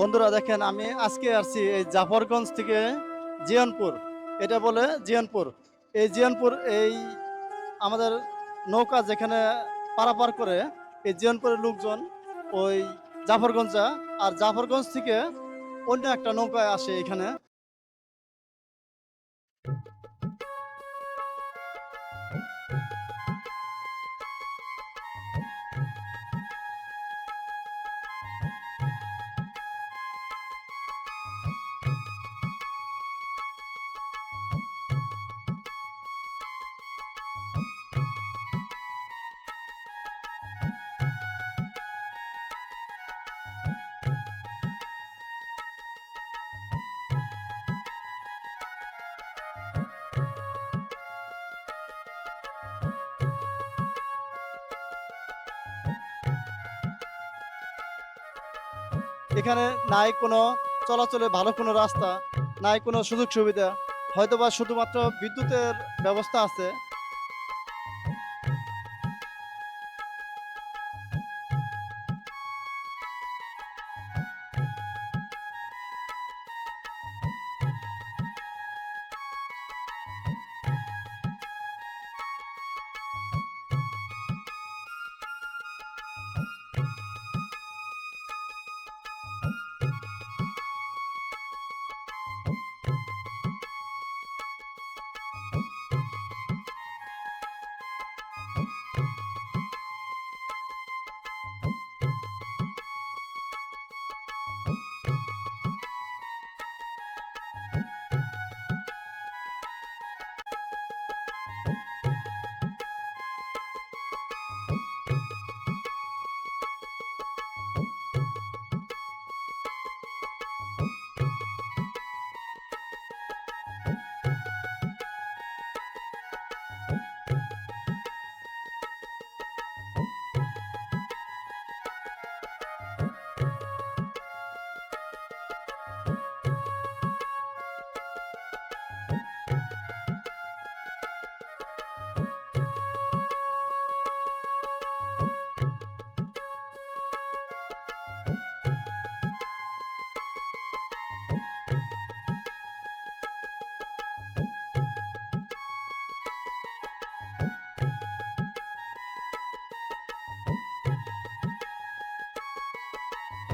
বন্ধুরা দেখেন, আমি আজকে আসছি এই জাফরগঞ্জ থেকে জিয়ানপুর। এটা বলে জিয়ানপুর। এই জিয়ানপুর, এই আমাদের নৌকা যেখানে পারাপার করে, এই জিয়ানপুরের লোকজন ওই জাফরগঞ্জ, আর জাফরগঞ্জ থেকে অন্য একটা নৌকায় আসে এখানে। এখানে নাই কোনো চলাচলে ভালো কোনো রাস্তা, নাই কোনো সুযোগ সুবিধা, হয়তোবা শুধুমাত্র বিদ্যুতের ব্যবস্থা আছে।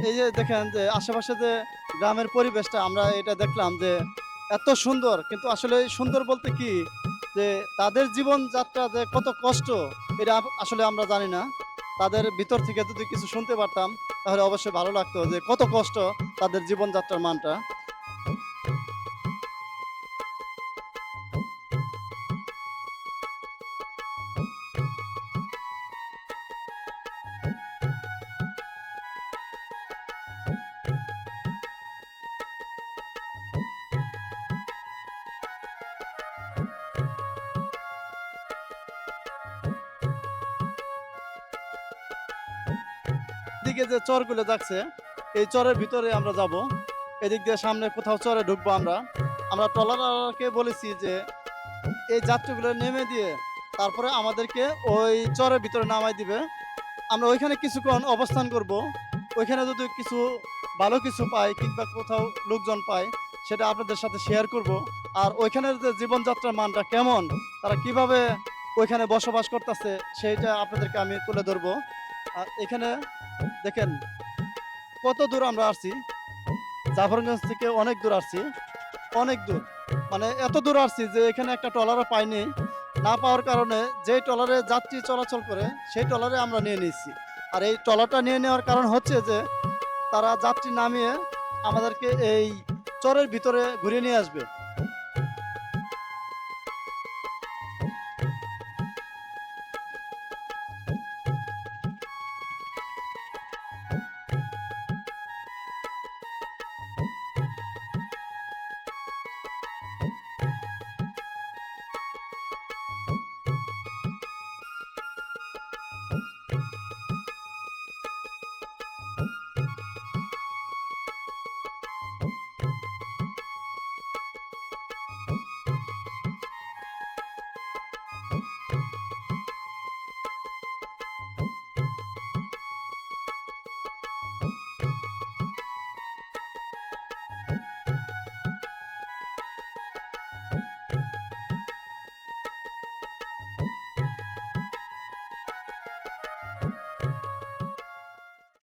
এই যে দেখেন যে আশেপাশে যে গ্রামের পরিবেশটা, আমরা এটা দেখলাম যে এত সুন্দর। কিন্তু আসলে সুন্দর বলতে কি? যে তাদের জীবনযাত্রা যে কত কষ্ট, এটা আসলে আমরা জানি না। তাদের ভিতর থেকে যদি কিছু শুনতে পারতাম, তাহলে অবশ্যই ভালো লাগতো যে কত কষ্ট তাদের জীবনযাত্রার মানটা। দিকে যে চরগুলো যাচ্ছে, এই চরের ভিতরে আমরা যাব। এদিক দিয়ে সামনে কোথাও চরে ঢুকবো আমরা। আমরা ট্রলারকে বলেছি যে, এই যাত্রীগুলো নেমে দিয়ে তারপরে আমাদেরকে ওই চরের ভিতরে নামাই দিবে। আমরা ওইখানে কিছুক্ষণ অবস্থান করব। ওইখানে যদি কিছু ভালো কিছু পাই কিংবা কোথাও লোকজন পাই সেটা আপনাদের সাথে শেয়ার করব। আর ওইখানের যে জীবনযাত্রার মানটা কেমন, তারা কীভাবে ওইখানে বসবাস করতেছে, সেইটা আপনাদেরকে আমি তুলে ধরবো। আর এখানে দেখেন, কত দূর আমরা আসছি? জাফরগঞ্জ থেকে অনেক দূর আসছি। অনেক দূর। মানে এত দূর আসছি যে এখানে একটা ট্রলারও পাইনি। না পাওয়ার কারণে যে ট্রলারে যাত্রী চলাচল করে, সেই ট্রলারে আমরা নিয়ে নিচ্ছি আর এই ট্রলারটা নিয়ে নেওয়ার কারণ হচ্ছে যে, তারা যাত্রী নামিয়ে আমাদেরকে এই চরের ভিতরে ঘুরিয়ে নিয়ে আসবে।